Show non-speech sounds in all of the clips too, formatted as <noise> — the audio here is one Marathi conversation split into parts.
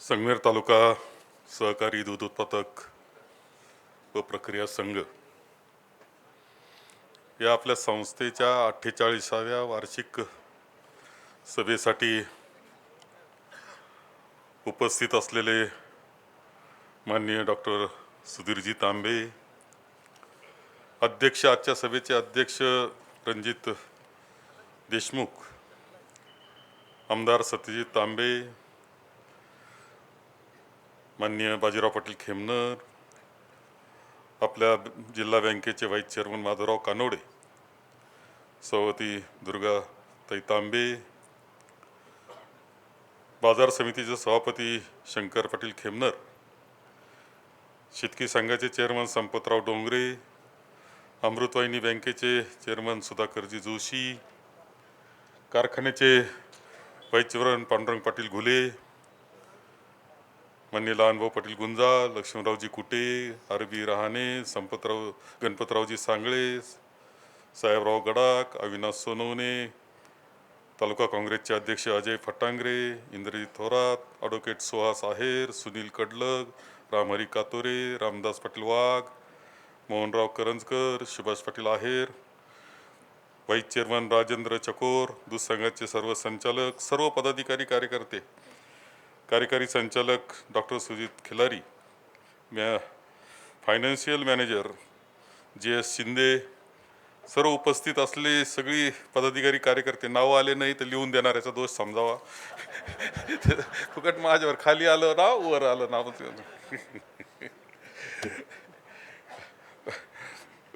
संगमेर तालुका सहकारी दूध उत्पादक व प्रक्रिया संघ या आपल्या संस्थेच्या अठ्ठेचाळीसाव्या वार्षिक सभेसाठी उपस्थित असलेले माननीय डॉक्टर सुधीरजी तांबे अध्यक्ष आजच्या सभेचे अध्यक्ष रणजित देशमुख आमदार सत्यजित तांबे माननीय बाजीराव पाटील खेमनर आपल्या जिल्हा बँकेचे व्हाईस चेअरमन माधवराव कानोडे सवती दुर्गा तांबे बाजार समितीचे सभापती शंकर पाटील खेमनर शेतकी संघाचे चेअरमन संपतराव डोंगरे अमृतवाहिनी बँकेचे चेअरमन सुधाकरजी जोशी कारखान्याचे व्हाईस चेअरमन पांडुरंग पाटील घुले मान्य लहानभाऊ पाटील गुंजा लक्ष्मणरावजी कुटे आरबी रहाणे संपतराव गणपतरावजी सांगळे साहेबराव गडाक अविनाश सोनवणे तालुका काँग्रेसचे अध्यक्ष Ajay Phatangare Indrajit Thorat advocate Suhas Aher Sunil Kadlag Ramhari Katore Ramdas Patil Wagh Mohanrao Karanjkar Subhash Patil Aher vice chairman Rajendra Chakor दूध संघाचे सर्व संचालक सर्व पदाधिकारी कार्यकर्ते. कार्यकारी संचालक डॉक्टर सुजित खिलारी मॅ financial manager J S Shinde सर्व उपस्थित असले सगळी पदाधिकारी कार्यकर्ते नावं आले नाही तर लिहून देणाऱ्याचा दोष समजावा. <laughs> फुकट माझ्यावर खाली आलं नाव वर आलं नाव <laughs>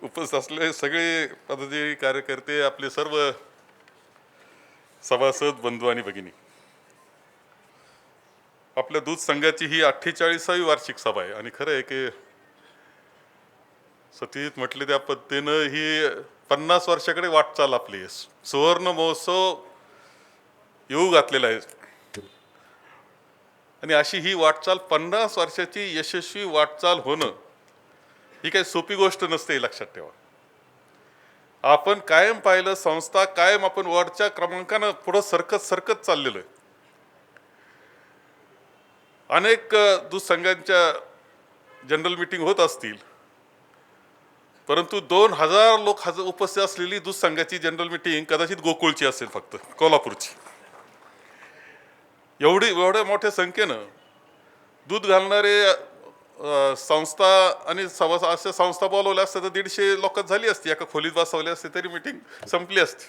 उपस्थित असले सगळे पदाधिकारी कार्यकर्ते आपले सर्व सभासद बंधू आणि भगिनी. आपल्या दूध संघाची ही अठ्ठेचाळीसावी वार्षिक सभा आहे. आणि खरं आहे की सतीत म्हटले त्या पद्धतीनं ही पन्नास वर्षाकडे वाटचाल आपली सुवर्ण महोत्सव येऊ घातलेला आहे. आणि अशी ही वाटचाल पन्नास वर्षाची यशस्वी वाटचाल होणं ही काही सोपी गोष्ट नसते लक्षात ठेवा. आपण कायम पाहिलं संस्था कायम आपण वरच्या क्रमांकानं पुढं सरकत सरकत चाललेलो आहे. अनेक दूधसंघांच्या दूध संघांच्या जनरल मिटिंग होत असतील. परंतु दोन हजार लोक हजर उपस्थित असलेली दूध संघाची जनरल मिटिंग कदाचित गोकुळची असेल फक्त कोल्हापूरची. एवढी एवढ्या मोठ्या संख्येनं दूध घालणारे संस्था आणि सभा अशा संस्था बोलवल्या असत्या तर दीडशे लोकात झाली असती एका खोलीत बसवली असते तरी मिटिंग संपली असती.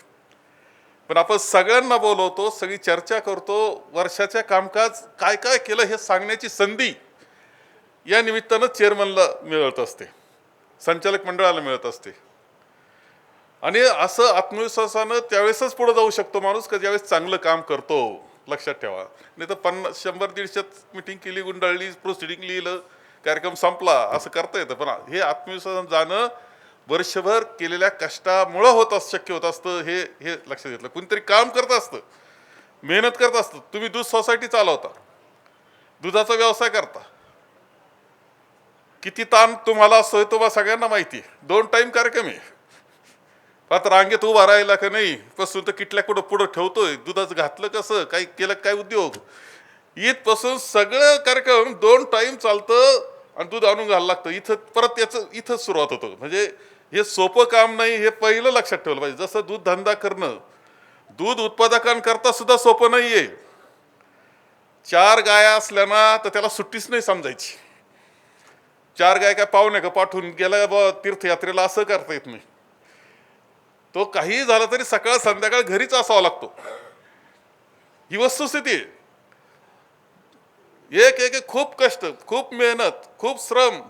पण आपण सगळ्यांना बोलवतो सगळी चर्चा करतो वर्षाच्या कामकाज काय काय केलं हे सांगण्याची संधी या निमित्तानं चेअरमनला मिळत असते. संचालक मंडळाला मिळत असते. आणि असं आत्मविश्वासानं त्यावेळेसच पुढे जाऊ शकतो माणूस का ज्यावेळेस चांगलं काम करतो. लक्षात ठेवा. नाही तर पन्नास शंभर दीडशेच मिटिंग केली गुंडाळली प्रोसिडिंग लिहिलं कार्यक्रम संपला असं करता येतं. पण हे आत्मविश्वासानं जाणं वर्षभर केलेल्या कष्टामुळं होत अस शक्य होत असतं हे हे लक्षात घेतलं. कोणीतरी काम करत असतं मेहनत करत असतं. तुम्ही दूध सोसायटी चालवता. दुधाचा व्यवसाय करता. किती ताण तुम्हाला असतोय तुम्हाला सगळ्यांना माहिती आहे. दोन टाईम कार्यक्रम आहे. आता रांगेत उभा राहिला का नाही? पासून तर किटल्या कुठं पुढं ठेवतोय? दुधाचं घातलं कसं? काही केलं काय उद्योग? इथपासून सगळं कार्यक्रम दोन टाईम चालतं. आणि दूध आणून घालायला लागतं. इथं परत याचं इथंच सुरुवात होतं. म्हणजे हे सोपं काम नाही हे पहिलं लक्षात ठेवलं पाहिजे. जसं दूध धंदा करणं दूध उत्पादकांकरता सुद्धा सोपं नाहीये. चार गाया असल्याना तर त्याला सुट्टीच नाही समजायची. चार गाय काय पाहुणे का पाठवून गेल्या बा तीर्थयात्रेला असं करता येत नाही. तो काही झालं तरी सकाळ संध्याकाळ घरीच असावा लागतो. ही वस्तुस्थिती आहे. एक एक खूप कष्ट खूप मेहनत खूप श्रम.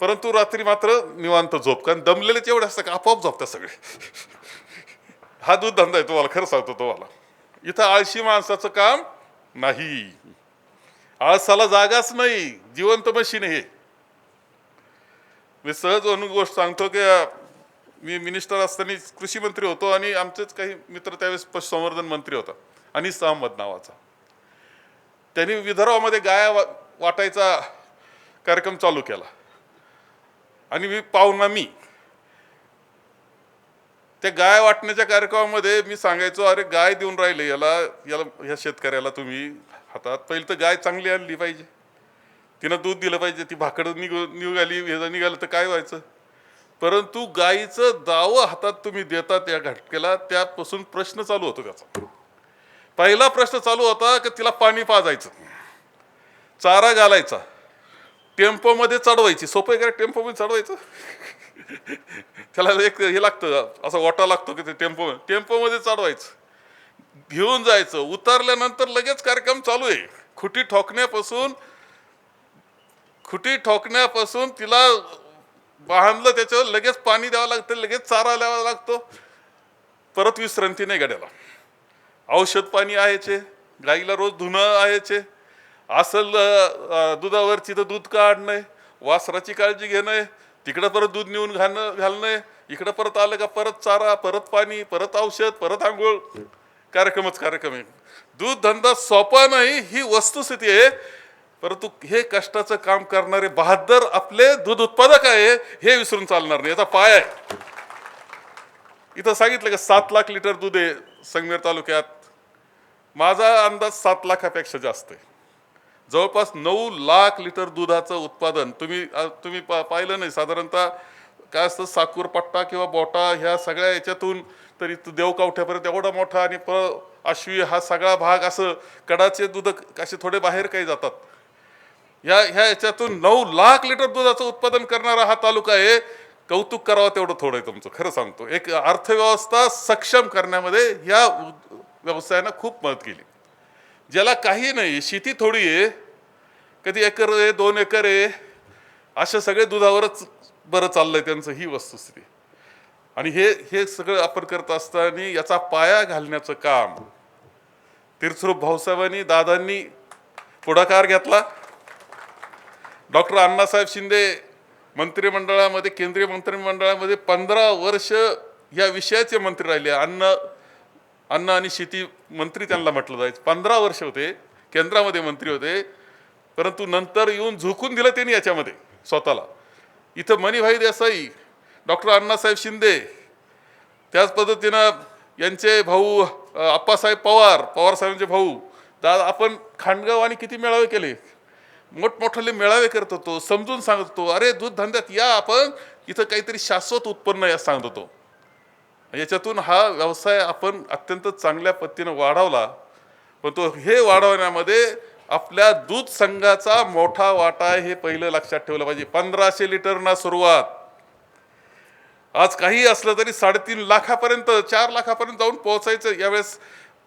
परंतु रात्री मात्र निवांत झोप कारण दमलेलेच एवढे असतं का आपोआप झोपतात सगळे. हा दूध धंदा आहे तुम्हाला खरं सांगतो तुम्हाला. इथं आळशी माणसाचं काम नाही. आळसाला जागाच नाही जिवंत मशीन हे. मी सहज म्हणून गोष्ट सांगतो की मी मिनिस्टर असताना कृषी मंत्री होतो आणि आमचेच काही मित्र त्यावेळेस पशुसंवर्धन मंत्री होता. अनिस अहमद नावाचा. त्यांनी विदर्भामध्ये गाया वा- वाटायचा कार्यक्रम चालू केला. आणि मी पाहुणा मी त्या गाय वाटण्याच्या कार्यक्रमामध्ये मी सांगायचो अरे गाय देऊन राहिले याला याला ह्या शेतकऱ्याला तुम्ही हातात पहिलं तर गाय चांगली आणली पाहिजे. तिनं दूध दिलं पाहिजे ती भाकडं निघ निघाली हे निघालं तर काय व्हायचं? परंतु गायीचं दावं हातात तुम्ही देतात या घटकेला त्यापासून प्रश्न चालू होतो त्याचा. पहिला प्रश्न चालू होता की तिला पाणी पाजायचं. चारा घालायचा. टेम्पोमध्ये चढवायची. सोपं आहे का टेम्पोमध्ये चढवायचं? <laughs> त्याला एक हे लागतं असा वाटा लागतो की ते टेम्पो टेम्पोमध्ये चढवायचं. घेऊन जायचं. उतरल्यानंतर लगेच कार्यक्रम चालू आहे. खुटी ठोकण्यापासून खुटी ठोकण्यापासून तिला बांधलं त्याच्यावर लगेच पाणी द्यावं लागतं लगेच चारा द्यावा लागतो. परत विश्रांती नाही गाड्याला. औषध पाणी आहेचे गाईला रोज धुणं आहेचे. असल दुधावर दुधावरची तर दूध काढणं वासराची काळजी घेणं तिकडं परत दूध नेऊन घालणं घालणं इकडं परत आलं का परत चारा परत पाणी परत औषध परत आंघोळ? कार्यक्रमच कार्यक्रम आहे. दूध धंदा सोपा नाही ही वस्तुस्थिती आहे. परंतु हे कष्टाचं काम करणारे बहादर आपले दूध उत्पादक आहे हे विसरून चालणार नाही. याचा पाय आहे. इथं सांगितलं का सात लाख लिटर दूध आहे संगमेर तालुक्यात. माझा अंदाज सात लाखापेक्षा जास्त आहे. जवळपास नऊ लाख लिटर दुधाचं उत्पादन तुम्ही तुम्ही पा पाहिलं नाही. साधारणतः काय असतं साकूर पट्टा किंवा बोटा ह्या सगळ्या याच्यातून तरी देवकावठ्यापर्यंत एवढा मोठा आणि प आश्वी हा सगळा भाग असं कडाचे दूध असे थोडे बाहेर काही जातात. ह्या ह्या याच्यातून नऊ लाख लिटर दुधाचं उत्पादन करणारा हा तालुका आहे. कौतुक करावं तेवढं थोडं आहे तुमचं. खरं सांगतो. एक अर्थव्यवस्था सक्षम करण्यामध्ये ह्या व्यवसायानं खूप मदत केली. ज्याला काही नाही शेती थोडी आहे. कधी एकर आहे दोन एकर आहे. अशा सगळे दुधावरच बरं चाललंय त्यांचं ही वस्तुस्थिती. आणि हे हे सगळं आपण करत असताना याचा पाया घालण्याचं काम तीर्थरूप भाऊसाहेबांनी दादांनी पुढाकार घेतला. डॉक्टर अण्णासाहेब शिंदे मंत्रिमंडळामध्ये केंद्रीय मंत्रिमंडळामध्ये पंधरा वर्ष या विषयाचे मंत्री राहिले. अन्न अन्न आणि शेती मंत्री त्यांना म्हटलं जायचं. पंधरा वर्ष होते केंद्रामध्ये मंत्री होते परंतु नंतर येऊन झुकून दिलं त्यांनी याच्यामध्ये स्वतःला. इथं मणिभाई देसाई डॉक्टर अण्णासाहेब शिंदे त्याच पद्धतीनं यांचे भाऊ आप्पासाहेब पवार पवार साहेबांचे भाऊ दा आपण खांडगाव आणि किती मेळावे केले? मोठमोठाले मेळावे करत होतो समजून सांगत होतो अरे दूध धंद्यात या आपण इथं काहीतरी शाश्वत उत्पन्न या सांगत होतो. याच्यातून हा व्यवसाय आपण अत्यंत चांगल्या पद्धतीनं वाढवला. पण तो हे वाढवण्यामध्ये आपल्या दूध संघाचा मोठा वाटा आहे हे पहिलं लक्षात ठेवलं पाहिजे. पंधराशे लिटरना सुरुवात. आज काही असलं तरी साडेतीन लाखापर्यंत चार लाखापर्यंत जाऊन पोहोचायचं. यावेळेस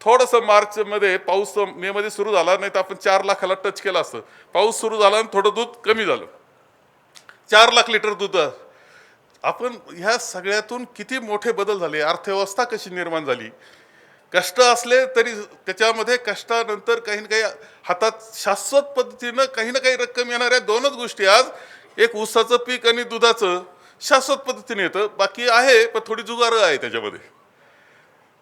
थोडंसं मार्चमध्ये पाऊस मे मध्ये सुरू झाला नाही तर आपण चार लाखाला टच केलं असतं. पाऊस सुरू झाला आणि थोडं दूध कमी झालं. चार लाख लिटर दूध आपण ह्या सगळ्यातून किती मोठे बदल झाले? अर्थव्यवस्था कशी निर्माण झाली? कष्ट असले तरी त्याच्यामध्ये कष्टानंतर काही ना काही हातात शाश्वत पद्धतीनं काही ना काही रक्कम येणाऱ्या दोनच गोष्टी आज एक ऊसाचं पीक आणि दुधाचं शाश्वत पद्धतीने येतं. बाकी आहे पण थोडी जुगार आहे त्याच्यामध्ये.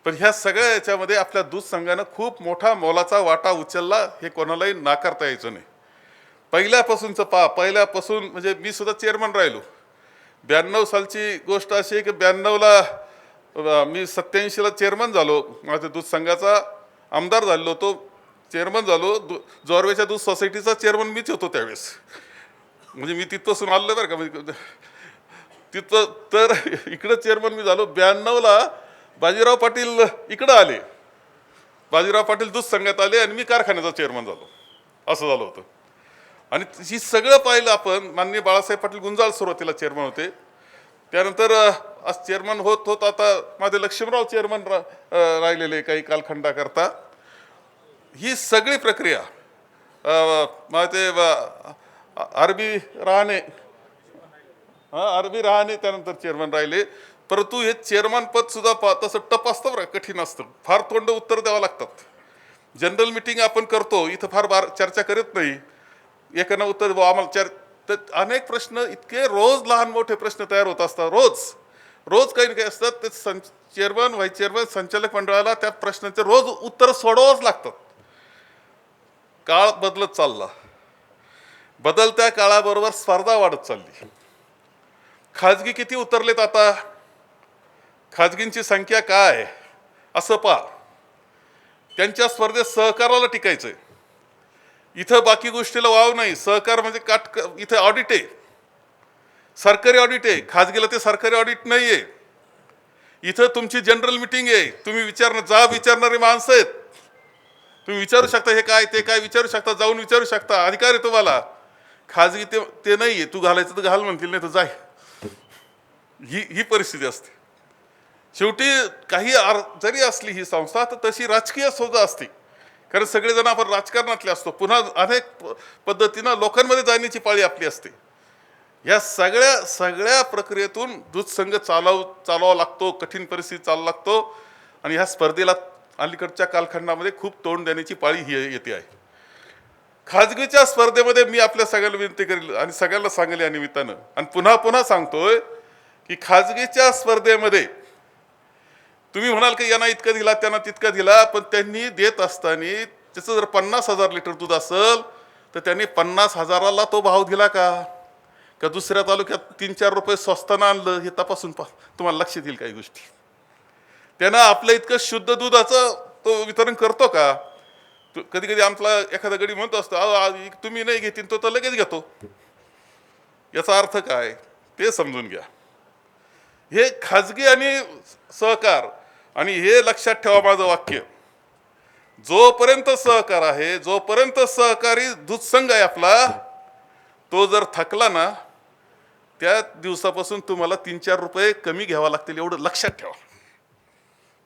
पण ह्या सगळ्या याच्यामध्ये आपल्या दूध संघानं खूप मोठा मोलाचा वाटा उचलला हे कोणालाही नाकारता यायचं नाही. पहिल्यापासूनचं पा पहिल्यापासून म्हणजे मी सुद्धा चेअरमन राहिलो. ब्याण्णव सालची गोष्ट अशी आहे की ब्याण्णवला मी सत्याऐंशीला चेअरमन झालो. माझ्या दूध संघाचा आमदार झालेलो होतो. चेअरमन झालो. दु जोरवेच्या दूध सोसायटीचा चेअरमन मीच होतो त्यावेळेस. म्हणजे मी तिथपासून आलो बरं का. म्हणजे तिथं तर इकडं चेअरमन मी झालो. ब्याण्णवला बाजीराव पाटील इकडं आले. बाजीराव पाटील दूध संघात आले आणि मी कारखान्याचा चेअरमन झालो. असं झालं होतं. आणि ही सगळं पाहिलं आपण माननीय बाळासाहेब पाटील गुंजाळ सुरुवातीला चेअरमन होते. त्यानंतर आज चेअरमन होत होत आता माझे लक्ष्मीराव चेअरमन रा राहिलेले काही कालखंडाकरता. ही सगळी प्रक्रिया माझे ते अरबी रहाणे हां अरबी रहाणे त्यानंतर चेअरमन राहिले. परंतु हे चेअरमन पद सुद्धा पा तसं टप असतं बरं कठीण असतं. फार तोंड उत्तर द्यावं लागतात. जनरल मिटिंग आपण करतो इथं फार बार चर्चा करत नाही. एकानं उत्तर बुवा आम्हाला चार तर अनेक प्रश्न इतके रोज लहान मोठे प्रश्न तयार होत असतात रोज. रोज काही ना काही असतात ते सं चेअरमन व्हाईस चेअरमन संचालक मंडळाला त्या प्रश्नाचे रोज उत्तर सोडवावंच लागतात काळ बदलत चालला. बदलत्या काळाबरोबर स्पर्धा वाढत चालली. खाजगी किती उतरलेत आता? खाजगींची संख्या काय? असं पहा. त्यांच्या स्पर्धेत सहकाराला टिकायचं आहे इथं बाकी गोष्टीला वाव नाही. सहकार म्हणजे काट इथं ऑडिट आहे. सरकारी ऑडिट आहे. खाजगीला ते सरकारी ऑडिट नाही आहे इथं तुमची जनरल मिटिंग आहे. तुम्ही विचारणं जा विचारणारी माणसं आहेत. तुम्ही विचारू शकता हे काय ते काय विचारू शकता जाऊन विचारू शकता. अधिकार आहे तुम्हाला. खाजगी ते ते नाही आहे तू घालायचं तर घाल म्हणतील नाही तर जाय ही ही परिस्थिती असते. शेवटी काही आर जरी असली ही संस्था तर तशी राजकीय सौदा असते. कारण सगळेजण आपण राजकारणातले असतो. पुन्हा अनेक प- पद्धतीनं लोकांमध्ये जाण्याची पाळी आपली असते. या सगळ्या सगळ्या प्रक्रियेतून दूधसंघ चालव चालवावा लागतो कठीण परिस्थिती चालू लागतो आणि ह्या स्पर्धेला अलीकडच्या कालखंडामध्ये खूप तोंड देण्याची पाळी ही येते आहे. खाजगीच्या स्पर्धेमध्ये मी आपल्या सगळ्याला विनंती करेल आणि सगळ्यांना सांगेल या निमित्तानं. आणि पुन्हा पुन्हा सांगतोय की खाजगीच्या स्पर्धेमध्ये तुम्ही म्हणाल की यांना इतकं दिला त्यांना तितकं दिला पण त्यांनी देत असताना त्याचं जर पन्नास हजार लिटर दूध असेल तर त्यांनी पन्नास हजाराला तो भाव दिला का? का दुसऱ्या तालुक्यात तीन चार रुपये स्वस्तानं आणलं हे तपासून पा तुम्हाला लक्षात येईल काही गोष्टी. त्यानं आपलं इतकं शुद्ध दुधाचं तो वितरण करतो का? कधी कधी आमचा एखादा गडी म्हणतो असतो "अहो, तुम्ही नाही घेतील तो तर लगेच घेतो. याचा अर्थ काय? ते समजून घ्या. हे खाजगी आणि सहकार आणि हे लक्षात ठेवा माझं वाक्य. जोपर्यंत सहकार आहे जोपर्यंत सहकारी दूधसंघ आहे आपला तो जर थकला ना त्या दिवसापासून तुम्हाला तीन चार रुपये कमी घ्यावा लागतील एवढं लक्षात ठेवा.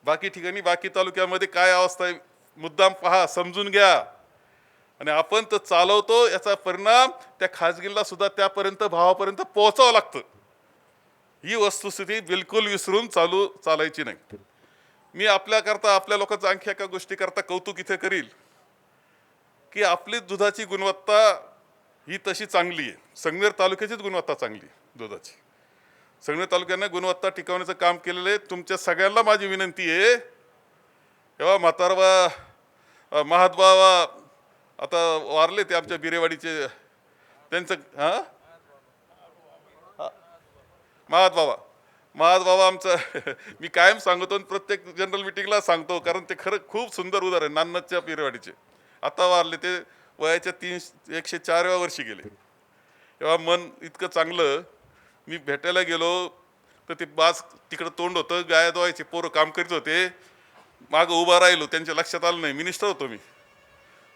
बाकी ठिकाणी बाकी तालुक्यामध्ये काय अवस्था आहे मुद्दाम पहा समजून घ्या. आणि आपण तर चालवतो याचा परिणाम त्या खाजगीला सुद्धा त्यापर्यंत भावापर्यंत पोहोचावं लागतं. ही वस्तुस्थिती बिलकुल विसरून चालू चालायची नाही. मी आपल्याकरता आपल्या लोकांचं आणखी एका गोष्टीकरता कौतुक इथे करील की आपली दुधाची गुणवत्ता ही तशी चांगली आहे. संगमेर तालुक्याचीच गुणवत्ता चांगली आहे दुधाची. संगमेर तालुक्याने गुणवत्ता टिकवण्याचं काम केलेलं आहे. तुमच्या सगळ्यांना माझी विनंती आहे. तेव्हा म्हातारवा महादबावा आता वारले ते आमच्या बिरेवाडीचे त्यांचं हां? महादबावा बाबा बाबा आमचं <laughs> मी कायम सांगतो आणि प्रत्येक जनरल मिटिंगला सांगतो कारण ते खरं खूप सुंदर उदाहरण आहे नान्नच्या पिरवाडीचे. आता वारले ते वयाच्या तीन एकशे चारव्या वर्षी गेले. तेव्हा मन इतकं चांगलं मी भेटायला गेलो तर ते बाज तिकडं तोंड होतं गाया धुवायचे पोरं काम करीत होते. मागं उभा राहिलो त्यांच्या लक्षात आलं नाही मिनिस्टर होतो मी.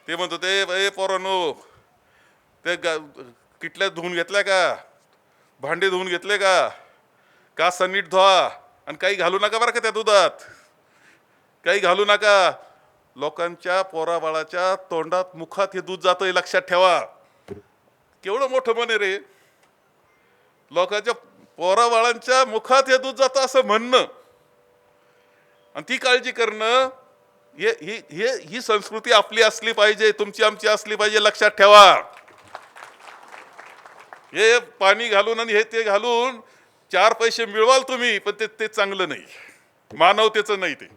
ते म्हणत होते ए पोरानो ते गा किटल्या धुवून घेतल्या का? भांडे धुवून घेतले का? कासा नीट धुवा आणि काही घालू नका बरं का त्या दुधात. काही घालू नका. लोकांच्या पोराबाळाच्या तोंडात मुखात हे दूध जातं हे लक्षात ठेवा. केवढं मोठं म्हणे रे. लोकांच्या पोराबाळांच्या मुखात हे दूध जातं असं म्हणणं. आणि ती काळजी करणं हे ही हे ही संस्कृती आपली असली पाहिजे तुमची आमची असली पाहिजे लक्षात ठेवा. हे पाणी घालून आणि हे ते घालून चार पैसे मिळवाल तुम्ही पण ते ते चांगलं नाही. मानवतेचं नाही ते.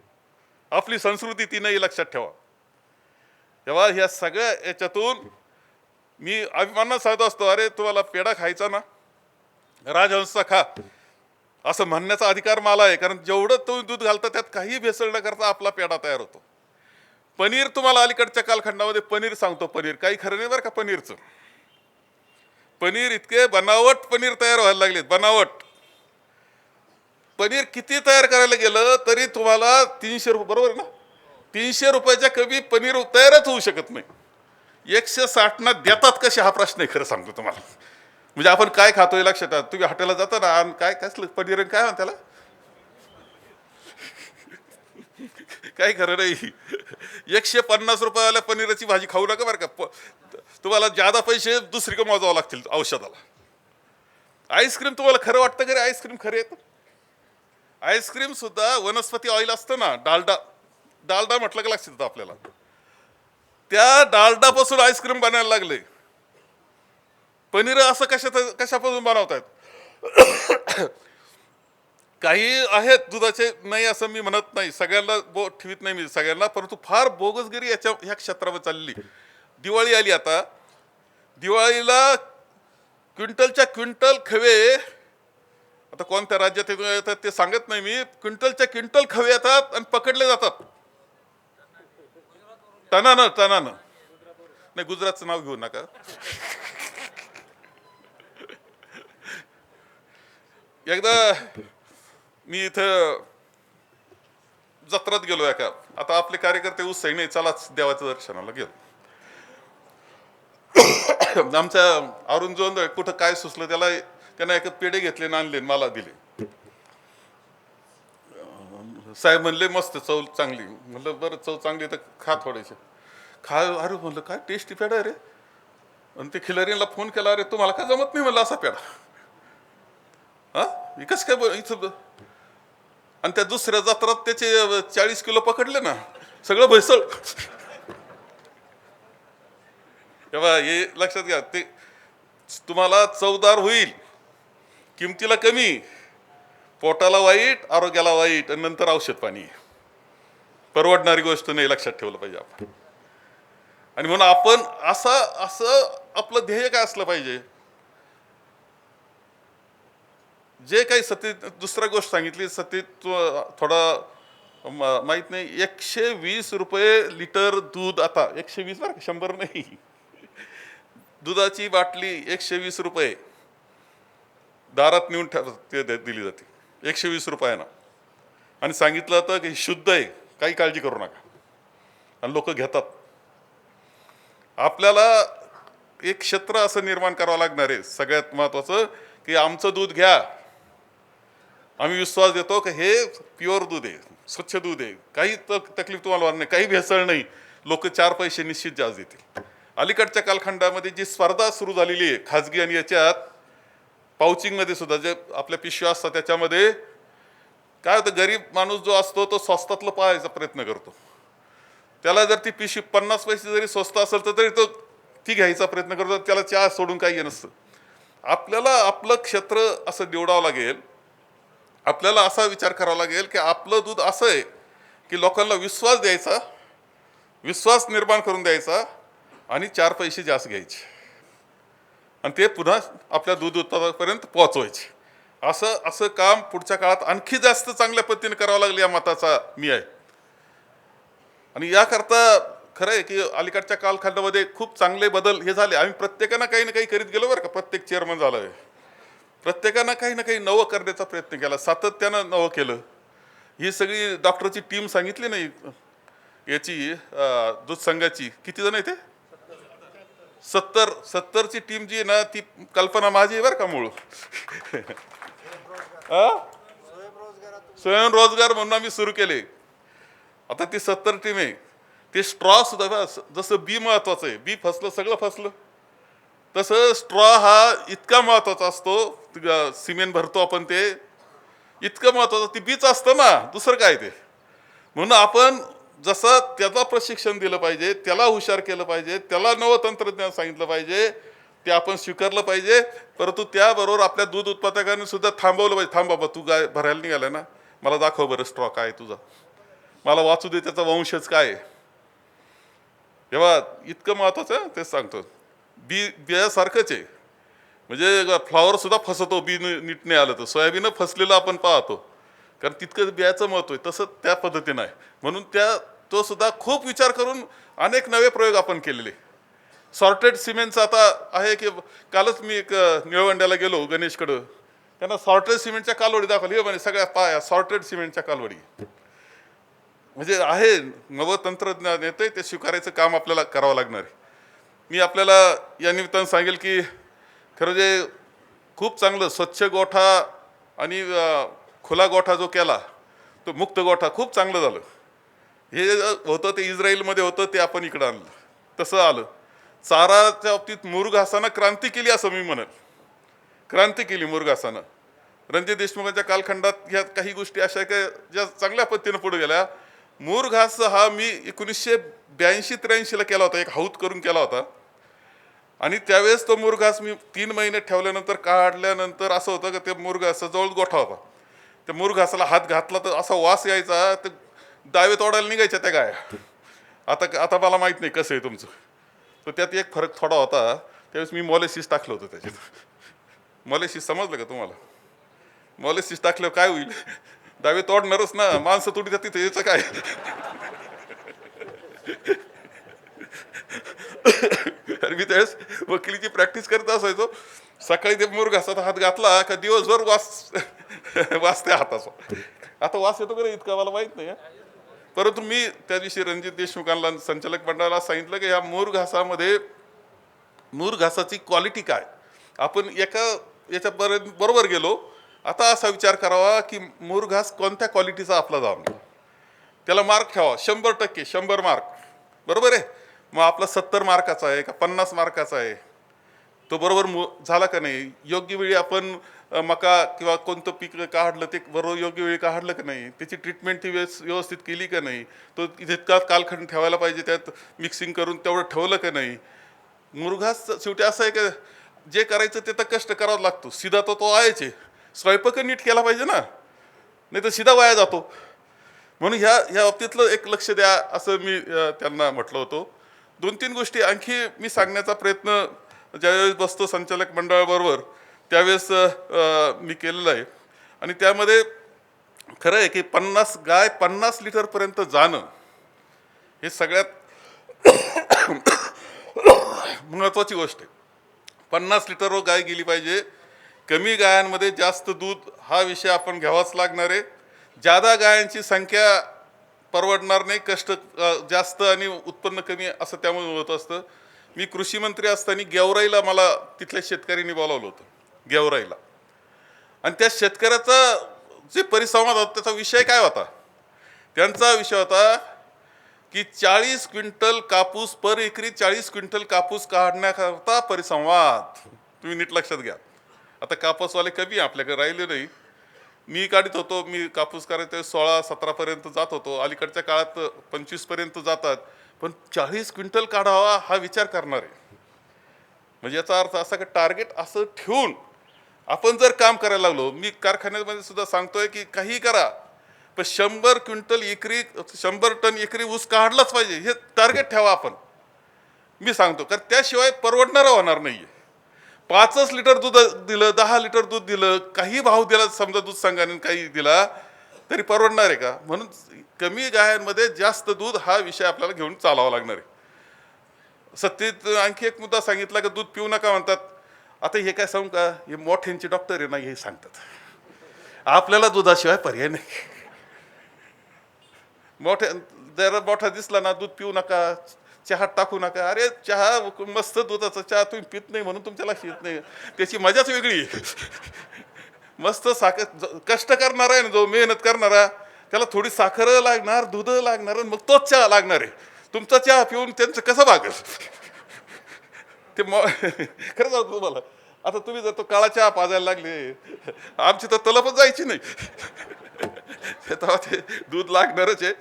आपली संस्कृती ती नाही लक्षात ठेवा. तेव्हा ह्या सगळ्या याच्यातून मी अभिमानात सांगत असतो अरे तुम्हाला पेढा खायचा ना? राजहंसचा खा. असं म्हणण्याचा अधिकार मला आहे कारण जेवढं तुम्ही दूध घालता त्यात काही भेसळ न करता आपला पेढा तयार होतो. पनीर तुम्हाला अलीकडच्या कालखंडामध्ये पनीर सांगतो पनीर. काही खरं नाही बरं का पनीरचं. पनीर इतके बनावट पनीर तयार व्हायला लागलेत बनावट. पनीर किती तयार करायला गेलं तरी तुम्हाला तीनशे रुपये बरोबर ना? तीनशे रुपयाच्या कमी पनीर तयारच होऊ शकत नाही. एकशे साठना देतात कसे? हा प्रश्न आहे खरं सांगतो तुम्हाला. म्हणजे आपण काय खातोय लक्षात? तुम्ही हॉटेलला जाता ना आणि काय कसलं पनीर आणि काय म्हणता त्याला काय खरं नाही. एकशे पन्नास रुपयाला पनीराची भाजी खाऊ नका बरं का. तुम्हाला जादा पैसे दुसरीकडे मोजावं लागतील औषधाला. आईस्क्रीम तुम्हाला खरं वाटतं का रे? आईस्क्रीम खरे येतं आईस्क्रीम सुद्धा वनस्पती ऑइल असतं ना डालडा. डालडा म्हटलं का लक्षात येतं आपल्याला? त्या डालडापासून आईस्क्रीम बनायला लागले. पनीर असं कशा कशापासून बनवतायत? काही आहेत दुधाचे नाही असं मी म्हणत नाही. सगळ्यांना बो ठेवीत नाही मी सगळ्यांना परंतु फार बोगसगिरी याच्या ह्या क्षेत्रावर चालली. दिवाळी आली आता. दिवाळीला क्विंटलच्या क्विंटल खवे आता कोणत्या राज्यात येतात ते सांगत नाही मी. क्विंटलच्या क्विंटल खवे येतात आणि पकडले जातात. टनानं टनानं. नाही गुजरातचं नाव घेऊ नका. एकदा मी इथं जत्रात गेलो एका. आता आपले कार्यकर्ते उत्साही नाही चलाच देवाच्या दर्शनाला गेलो. आमच्या अरुण जोंद कुठं काय सुचलं त्याला त्यांना एक पेढे घेतले आणि आणले मला दिले. साहेब म्हणले मस्त चव चांगली. म्हणलं बरं चव चांगली तर खा थोडेसे. खा अरे म्हणलं काय टेस्टी पेढा अरे रे. आणि ते खिलारीला फोन केला अरे तुम्हाला काय जमत नाही? म्हणलं असा पेढा. हा? विकास काय इथं आणि त्या दुसऱ्या जत्रात त्याचे चाळीस किलो पकडले ना सगळं भैसळ. हे लक्षात घ्या ते तुम्हाला चवदार होईल. किमतीला कमी पोटाला वाईट आरोग्याला वाईट आणि नंतर औषध पाणी. परवडणारी गोष्ट नाही लक्षात ठेवलं पाहिजे आपण. आणि म्हणून आपण असं असं आपलं ध्येय काय असलं पाहिजे? जे काही सती दुसरा गोष्ट सांगितली सत्य थोडा माहीत नाही एकशे वीस रुपये लिटर दूध आता एकशे वीस बरं शंभर नाही. दुधाची बाटली एकशे वीस रुपये. दारात नेऊन ठेव- दिली जाते. एकशे वीस रुपयानं. आणि सांगितलं जातं की शुद्ध आहे काही काळजी करू नका. आणि लोक घेतात. आपल्याला एक क्षेत्र असं निर्माण करावं लागणार आहे सगळ्यात महत्वाचं की आमचं दूध घ्या. आम्ही विश्वास देतो की हे प्युअर दूध आहे स्वच्छ दूध आहे. काही तक तकलीफ तुम्हाला होणार नाही काही भेसळ नाही. लोक चार पैसे निश्चित जास्त देतील. अलीकडच्या कालखंडामध्ये जी स्पर्धा सुरू झालेली आहे खाजगी आणि याच्यात पाउचिंगमध्ये सुद्धा जे आपल्या पिशव्या असतात त्याच्यामध्ये काय होतं गरीब माणूस जो असतो तो स्वस्तातलं पाहायचा प्रयत्न करतो. त्याला जर ती पिशवी पन्नास पैसे जरी स्वस्त असेल तर तरी तो ती घ्यायचा प्रयत्न करतो त्याला चहा सोडून काही नसतं. आपल्याला आपलं क्षेत्र असं निवडावं लागेल आपल्याला असा विचार करावा लागेल की आपलं दूध असं आहे की लोकांना विश्वास द्यायचा विश्वास निर्माण करून द्यायचा आणि चार पैसे जास्त घ्यायचे. आणि ते पुन्हा आपल्या दूध उत्पादकापर्यंत पोहोचवायचे. असं असं काम पुढच्या काळात आणखी जास्त चांगल्या पद्धतीने करावं लागलं या मताचा मी आहे. आणि याकरता खरं आहे की अलीकडच्या कालखंडामध्ये खूप चांगले बदल हे झाले. आम्ही प्रत्येकानं काही ना काही करीत गेलो बरं का. प्रत्येक चेअरमन झालं आहे प्रत्येकानं काही ना काही नवं करण्याचा प्रयत्न केला. सातत्यानं नवं केलं. ही सगळी डॉक्टरची टीम सांगितली नाही याची दूध संघाची. किती जण आहे ते? सत्तर सत्तरची टीम जी आहे ना ती कल्पना माझी आहे बरं का मूळ. <laughs> हा? स्वयंरोजगार म्हणून आम्ही सुरू केले. आता ती सत्तर टीम आहे. ते स्ट्रॉ सुद्धा जसं बी महत्वाचं आहे. बी फसलं सगळं फसलं. तसं स्ट्रॉ हा इतका महत्त्वाचा असतो. सिमेंट भरतो आपण ते. इतकं महत्वाचं ती बीच असतं ना दुसरं काय ते. म्हणून आपण जसं त्याला प्रशिक्षण दिलं पाहिजे त्याला हुशार केलं पाहिजे त्याला नवं तंत्रज्ञान सांगितलं पाहिजे ते आपण स्वीकारलं पाहिजे. परंतु त्याबरोबर आपल्या दूध उत्पादकांनी सुद्धा थांबवलं पाहिजे. थांब बाबा तू गाय भरायला निघाला ना. मला दाखव बरं स्ट्रॉ काय आहे तुझा. मला वाचू दे त्याचा वंशच काय आहे? तेव्हा इतकं महत्वाचं आहे तेच सांगतो. बी बियासारखंच आहे. म्हणजे फ्लॉवर सुद्धा फसवतो बी नीट नाही आलं तर. सोयाबीन फसलेलं आपण पाहतो. कारण तितकं बियाचं महत्त्व आहे. तसं त्या पद्धतीनं आहे. म्हणून त्या तो सुद्धा खूप विचार करून अनेक नवे प्रयोग आपण केलेले. सॉर्टेड सिमेंटचं आता आहे की कालच मी एक निळवंड्याला गेलो गणेशकडं. त्यांना सॉर्टेड सिमेंटच्या कालवडी दाखवली. हे म्हणे सगळ्या पाया सॉर्टेड सिमेंटच्या कालवडी. म्हणजे आहे नवं तंत्रज्ञान येतंय ते स्वीकारायचं काम आपल्याला करावं लागणार आहे. मी आपल्याला या निमित्तानं सांगेल की खरं जे खूप चांगलं स्वच्छ गोठा आणि खुला गोठा जो केला तो मुक्त गोठा खूप चांगलं झालं. हे होतं ते इस्रायलमध्ये होतं ते आपण इकडं आणलं. तसं आलं. चाराच्या बाबतीत मुरुघासानं क्रांती केली असं मी म्हणेल. क्रांती केली मुरुघासानं रणजित देशमुखांच्या कालखंडात ह्या काही गोष्टी अशा काय ज्या चांगल्या पद्धतीनं पुढे गेल्या. मुरघास हा मी एकोणीसशे ब्याऐंशी त्र्याऐंशीला केला होता एक हौत करून केला होता. आणि त्यावेळेस तो मुरघास मी तीन महिने ठेवल्यानंतर काढल्यानंतर असं होतं की ते मुरघास जवळ गोठा होता. त्या मुरघासाला हात घातला तर असा वास यायचा तर दावे तोडायला निघायच्या त्या गाया. आता आता मला माहीत नाही कसं आहे तुमचं. तर त्यात एक फरक थोडा होता. त्यावेळेस मी मॉलेसिस टाकलं होतं त्याच्यात. मॉलेसिस समजलं का तुम्हाला? मॉलेसिस टाकल्यावर काय होईल? दावे तोडणारच ना. माणसं तुटी तिथे याचं काय? आणि मी त्यावेळेस वकिलीची प्रॅक्टिस करत असायचो. सकाळी ते मोर असा हात घातला का दिवसभर वास वाचते हाताचा. आता वास येतो का इतका मला माहीत नाही परंतु मी त्या दिवशी रणजित देशमुखांना संचालक मंडळाला सांगितलं की या मोर घासामध्ये मूर घासाची क्वालिटी काय? आपण एका याच्यापर्यंत बरोबर गेलो आता असा विचार करावा की मूर घास कोणत्या क्वालिटीचा आपला जाऊन? त्याला मार्क ठेवा शंभर टक्के शंभर मार्क बरोबर आहे? मग आपला सत्तर मार्काचा आहे का पन्नास मार्काचा आहे? तो बरोबर मु झाला का नाही? योग्य वेळी आपण मका किंवा कोणतं पीक काढलं ते बरोबर योग्य वेळी काढलं का नाही? त्याची ट्रीटमेंट ती व्यवस- व्यवस्थित केली का नाही? तो जितका कालखंड ठेवायला पाहिजे त्यात मिक्सिंग करून तेवढं ठेवलं का नाही? मुरघास शेवटी असं आहे का जे करायचं ते तर कष्ट करावं लागतो. सीधा तो तो आहेच आहे स्वयंपाक नीट केला पाहिजे ना. नाही तर सीधा वाया जातो. म्हणून ह्या ह्या बाबतीतलं एक लक्ष द्या असं मी त्यांना म्हटलं होतो. दोन तीन गोष्टी. आणखी मी सांगण्याचा प्रयत्न ज्यावेळेस बसतो संचालक मंडळाबरोबर त्यावेळेस मी केलेलं आहे. आणि त्यामध्ये खरं आहे की पन्नास गाय पन्नास लिटरपर्यंत जाणं हे सगळ्यात महत्त्वाची गोष्ट आहे. पन्नास लिटरवर गाय गेली पाहिजे. कमी गायांमध्ये जास्त दूध हा विषय आपण घ्यावाच लागणार आहे. जादा गायांची संख्या परवडणार नाही कष्ट जास्त आणि उत्पन्न कमी असं त्यामुळे होत असतं. मी कृषी मंत्री असताना गेवराईला मला तिथल्या शेतकऱ्यांनी बोलावलं होतं. गेवराईला आणि त्या शेतकऱ्याचा जे परिसंवाद होता त्याचा विषय काय होता? त्यांचा विषय होता की चाळीस क्विंटल कापूस पर एकरी चाळीस क्विंटल कापूस काढण्याकरता परिसंवाद. तुम्ही नीट लक्षात घ्या. आता कापूसवाले कमी आपल्याकडे राहिले नाही. मी काढत होतो मी कापूस करायचं सोळा सतरापर्यंत जात होतो. अलीकडच्या काळात पंचवीसपर्यंत जातात. पण चाळीस क्विंटल काढावा हा विचार करणार. आहे म्हणजे याचा अर्थ असा की टार्गेट असं ठेवून आपण जर काम करायला लागलो मी कारखान्यामध्ये सुद्धा सांगतोय की काही करा पण शंभर क्विंटल एकरी शंभर टन एकरी ऊस काढलाच पाहिजे हे टार्गेट ठेवा आपण. मी सांगतो कारण त्याशिवाय परवडणारं होणार नाहीये. पाचच लिटर दूध दिलं दहा लिटर दूध दिलं काही भाव दिला समजा दूध संघाने काही दिला तरी परवडणार आहे का? म्हणून कमी गायांमध्ये जास्त दूध हा विषय आपल्याला घेऊन चालावा लागणार आहे. सत्तेत आणखी एक मुद्दा सांगितला की दूध पिऊ नका म्हणतात. आता हे काय सांगू का? हे मोठ्यांचे डॉक्टर आहे ना हे सांगतात. आपल्याला दुधाशिवाय पर्याय नाही. मोठ्या जरा मोठा दिसला ना दूध पिऊ नका चहा टाकू नका. अरे चहा मस्त दुधाचा चहा तुम्ही पित नाही म्हणून तुमच्या लक्षात येत नाही. त्याची मजाच वेगळी आहे. मस्त साखर कष्ट करणारा आहे ना जो मेहनत करणारा त्याला थोडी साखर लागणार दूध लागणार मग तोच चहा लागणार आहे. तुमचा चहा पिऊन त्यांचं कसं भागल ते म <laughs> खरं सांगतो तुम्हाला. आता तुम्ही जर तो काळा चहा पाजायला लागले आमची तर तलपच जायची नाही. <laughs> तेव्हा ते दूध लागणारच आहे.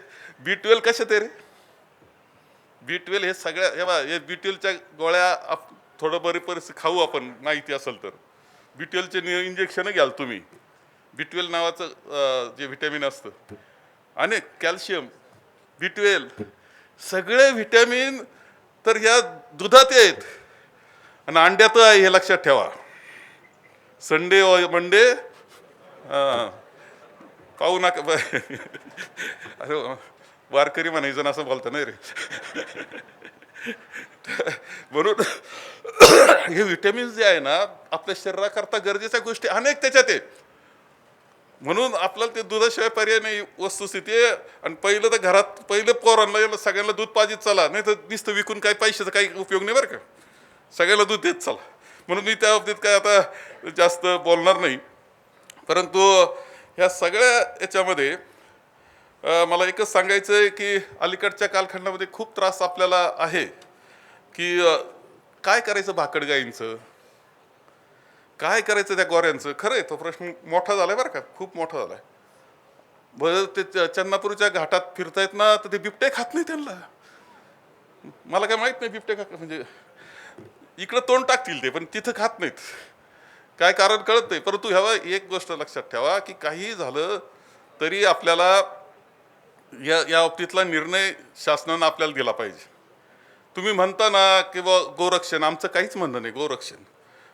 बी ट्वेल्व कसे ते रे? बी ट्वेल्व हे सगळ्या हे बा हे बी ट्वेल्वच्या गोळ्या आप थोडं बरी परिस्थिती खाऊ आपण माहिती असेल तर. बी ट्वेल्वचे इंजेक्शन घ्याल तुम्ही. बी ट्वेल्व नावाचं जे व्हिटॅमिन असतं. आणि कॅल्शियम बी ट्वेल्व सगळे व्हिटॅमिन तर ह्या दुधात आहेत. आणि अंड्यात आहे हे लक्षात ठेवा. संडे मंडे पाहू नका. <laughs> अरे वारकरी म्हणायचं असं बोलतं नाही रे. <laughs> म्हणून <coughs> हे विटॅमिन्स जे आहे ना आपल्या शरीराकरता गरजेच्या गोष्टी अनेक त्याच्यात आहे म्हणून आपल्याला ते दुधाशिवाय पर्याय नाही वस्तुस्थिती आहे. आणि पहिलं तर घरात पहिलं पोरांना सगळ्यांना दूध पाहिजेच चला नाही तर नुसतं विकून काही पैशाचा काही उपयोग नाही बरं का. सगळ्याला दूध देत चला. म्हणून मी त्या बाबतीत काय आता जास्त बोलणार नाही. परंतु ह्या सगळ्या याच्यामध्ये मला एकच सांगायचं आहे की अलीकडच्या कालखंडामध्ये खूप त्रास आपल्याला आहे की काय करायचं भाकड गाईंचं? काय करायचं त्या गोऱ्यांचं? खरं आहे तो प्रश्न मोठा झालाय बरं का. खूप मोठा झालाय. बरं ते चन्नापूरच्या घाटात फिरतायत ना तर ते बिबटे खात नाही त्यांना. मला काय माहीत नाही बिबटे खा म्हणजे इकडं तोंड टाकतील ते पण तिथं खात नाहीत. काय कारण कळत नाही. परंतु ह्यावा एक गोष्ट लक्षात ठेवा की काही झालं तरी आपल्याला या या बाबतीतला निर्णय शासनानं आपल्याला दिला पाहिजे. तुम्ही म्हणता ना की बा गोरक्षण आमचं काहीच म्हणणं नाही गोरक्षण.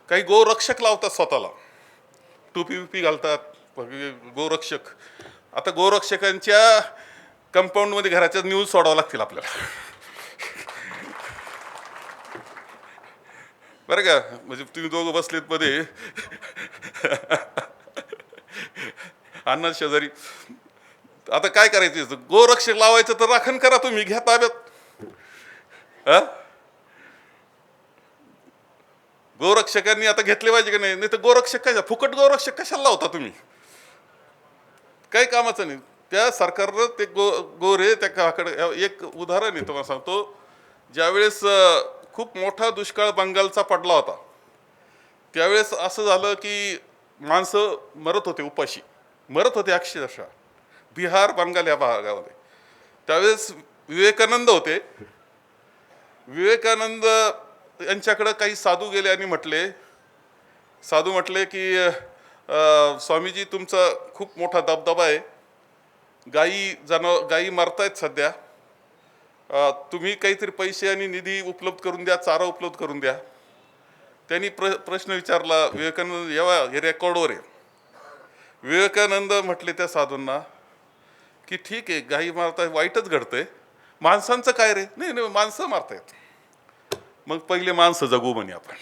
काही गोरक्षक लावतात स्वतःला. टोपी विपी घालतात गोरक्षक. आता गोरक्षकांच्या कंपाऊंडमध्ये घराच्या न्यूज सोडावं लागतील आपल्याला. बरं का म्हणजे तुम्ही दोघं बसलेत मध्ये. अण्णा शेजारी. आता काय करायचं गोरक्षक लावायचं तर राखण करा तुम्ही घ्या ताब्यात. हा? गोरक्षकांनी आता घेतले पाहिजे का नाही? नाही तर गोरक्षक काय फुकट गोरक्षक कशाला लावता तुम्ही? काही कामाचं नाही. त्या सरकारनं ते गो गोरे त्या काकड एक उदाहरण आहे तुम्हाला सांगतो. ज्यावेळेस खूप मोठा दुष्काळ बंगालचा पडला होता. त्यावेळेस असं झालं की माणसं मरत होते उपाशी. मरत होते अक्षरशः. बिहार बंगाल या भागामध्ये. त्यावेळेस विवेकानंद होते. विवेकानंद यांच्याकडं काही साधू गेले आणि म्हटले साधू म्हटले की स्वामीजी तुमचा खूप मोठा दबदबा आहे. गायी जनाव गायी मरतायत सध्या. तुम्ही काहीतरी पैसे आणि निधी उपलब्ध करून द्या चारा उपलब्ध करून द्या. त्यांनी प्र प्रश्न विचारला विवेकानंद यावा हे रेकॉर्डवर आहे. विवेकानंद म्हटले त्या साधूंना की ठीक आहे गाई मारता वाईटच घडतंय. माणसांचं काय रे? नाही नाही माणसं मारतायत. मग पहिले माणसं जगू म्हणे आपण.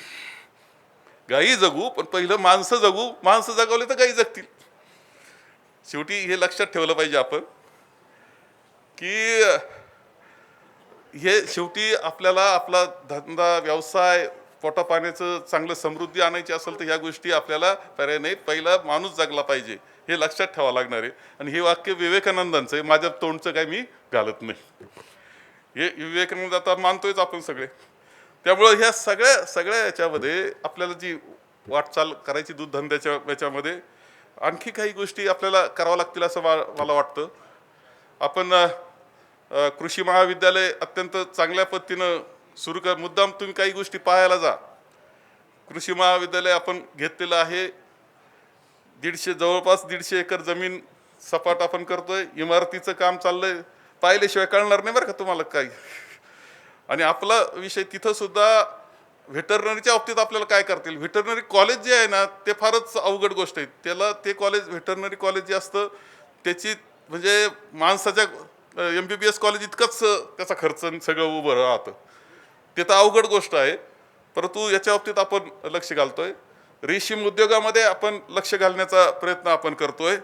गाई जगू पण पहिलं माणसं जगू. माणसं जगवले तर गाई जगतील. शेवटी हे लक्षात ठेवलं पाहिजे आपण की हे शेवटी आपल्याला आपला धंदा व्यवसाय पोटा पाण्याचं चांगलं समृद्धी आणायची असेल तर ह्या गोष्टी आपल्याला पर्याय नाही पहिला माणूस जगला पाहिजे हे लक्षात ठेवावं लागणार आहे. आणि हे वाक्य विवेकानंदांचं आहे. माझ्या तोंडचं काय मी घालत नाही. हे विवेकानंद आता मानतोयच आपण सगळे. त्यामुळं ह्या सगळ्या सगळ्या याच्यामध्ये आपल्याला जी वाटचाल करायची दूध धंद्याच्या याच्यामध्ये आणखी काही गोष्टी आपल्याला करावं लागतील असं मा- मला वाटतं. आपण कृषी महाविद्यालय अत्यंत चांगल्या पद्धतीनं सुरू कर मुद्दाम तुम्ही काही गोष्टी पाहायला जा. कृषी महाविद्यालय आपण घेतलेलं आहे. दीडशे जवळपास दीडशे एकर जमीन सपाट आपण करतोय. इमारतीचं काम चाललंय. पाहिल्याशिवाय कळणार नाही बरं का तुम्हाला काही. आणि आपला विषय तिथं सुद्धा व्हेटरनरीच्या बाबतीत आपल्याला काय करतील व्हेटरनरी कॉलेज जे आहे ना ते फारच अवघड गोष्ट आहे. त्याला ते कॉलेज व्हेटरनरी कॉलेज जे असतं त्याची म्हणजे माणसाच्या M B B S college इतकंच त्याचा खर्च सगळं उभं राहतं. ते तर अवघड गोष्ट आहे परंतु याच्या बाबतीत आपण लक्ष घालतोय. रेशीम उद्योगामध्ये आपण लक्ष घालण्याचा प्रयत्न आपण करतोय.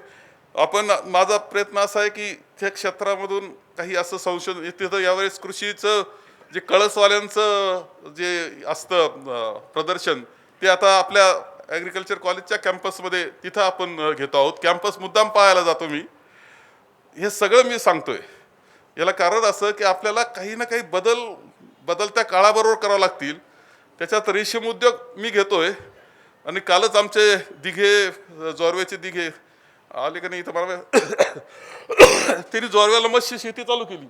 आपण माझा प्रयत्न असा आहे की त्या क्षेत्रामधून काही असं संशोधन तिथं यावेळेस कृषीचं जे कळसवाल्यांचं जे असतं प्रदर्शन ते आता आपल्या ॲग्रिकल्चर कॉलेजच्या कॅम्पसमध्ये तिथं आपण घेतो आहोत. कॅम्पस मुद्दाम पाहायला जातो मी. हे सगळं मी सांगतोय. याला कारण असं की आपल्याला काही ना काही बदल बदलत्या काळाबरोबर करावं लागतील. त्याच्यात रेशीम उद्योग मी घेतोय. आणि कालच आमचे दिघे जोरव्याचे दिघे आले का नाही इथं मला तिने जोरव्याला <coughs> मत्स्य शेती चालू केली.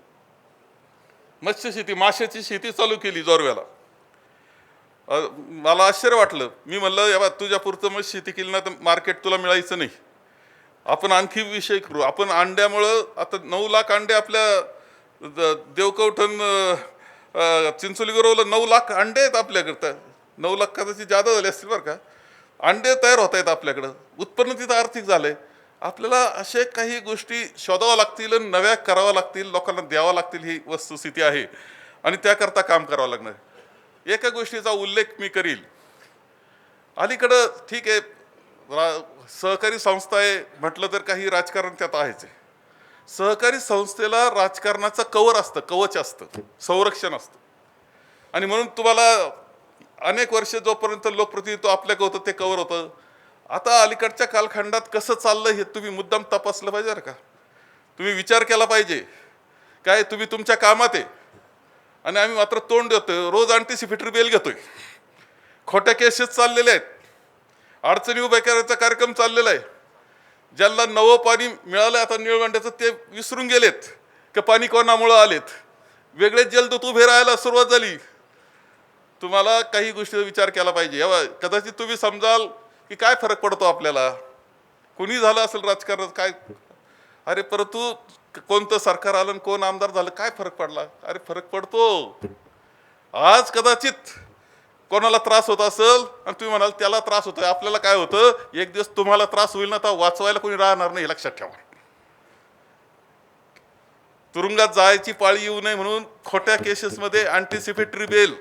मत्स्य शेती माशाची शेती चालू केली जोरव्याला मला आश्चर्य वाटलं. मी म्हणलं या बा तुझ्या पुरतं मग शेती केली ना तर मार्केट तुला मिळायचं नाही. आपण आणखी विषय करू. आपण अंड्यामुळं आता नऊ लाख अंडे आपल्या देवकवठण चिंचोली गुरवलं नऊ लाख अंडे आहेत आपल्याकडं. नऊ लाख कदाचित जादा झाले असतील बरं का. अंडे तयार होत आहेत आपल्याकडं. उत्पन्न तिथं आर्थिक झालंय. आपल्याला असे काही गोष्टी शोधाव्या लागतील आणि नव्या कराव्या लागतील लोकांना द्याव्या लागतील ही वस्तुस्थिती आहे. आणि त्याकरता काम करावं लागणार. एका गोष्टीचा उल्लेख मी करील. अलीकडं ठीक आहे रा सहकारी संस्था आहे म्हटलं तर काही राजकारण त्यात आहेच आहे. सहकारी संस्थेला राजकारणाचं कवर असतं कवच असतं संरक्षण असतं. आणि म्हणून तुम्हाला अनेक वर्ष जोपर्यंत लोकप्रतिनिधित्व आपल्याकडे होतं ते कवर होतं. आता अलीकडच्या कालखंडात कसं चाललं हे तुम्ही मुद्दाम तपासलं पाहिजे बरं का? तुम्ही विचार केला पाहिजे. काय तुम्ही तुमच्या कामात आहे. आणि आम्ही मात्र तोंड देतोय रोज अँटिसिपेटरी बेल घेतोय. खोट्या केसेस चाललेल्या आहेत. अडचणी उभ्या करायचा कार्यक्रम चाललेला आहे. ज्यांना नवं पाणी मिळालं आता निळवंड्याचं ते विसरून गेलेत का पाणी कोणामुळं आलेत? वेगळे जलदूत उभे राहायला सुरुवात झाली. तुम्हाला काही गोष्टीचा विचार केला पाहिजे. यावा कदाचित तुम्ही समजाल की काय फरक पडतो आपल्याला? कुणी झालं असेल राजकारणात काय? अरे परंतु कोणतं सरकार आलं आणि कोण आमदार झालं काय फरक पडला? अरे फरक पडतो. आज कदाचित कोणाला त्रास होत असेल आणि तुम्ही म्हणाल त्याला त्रास होतोय आपल्याला काय होतं? एक दिवस तुम्हाला त्रास होईल ना तर वाचवायला कोणी राहणार नाही हे लक्षात ठेवा. तुरुंगात जायची पाळी येऊ नये म्हणून खोट्या केसेसमध्ये अँटिसिपेटरी बेल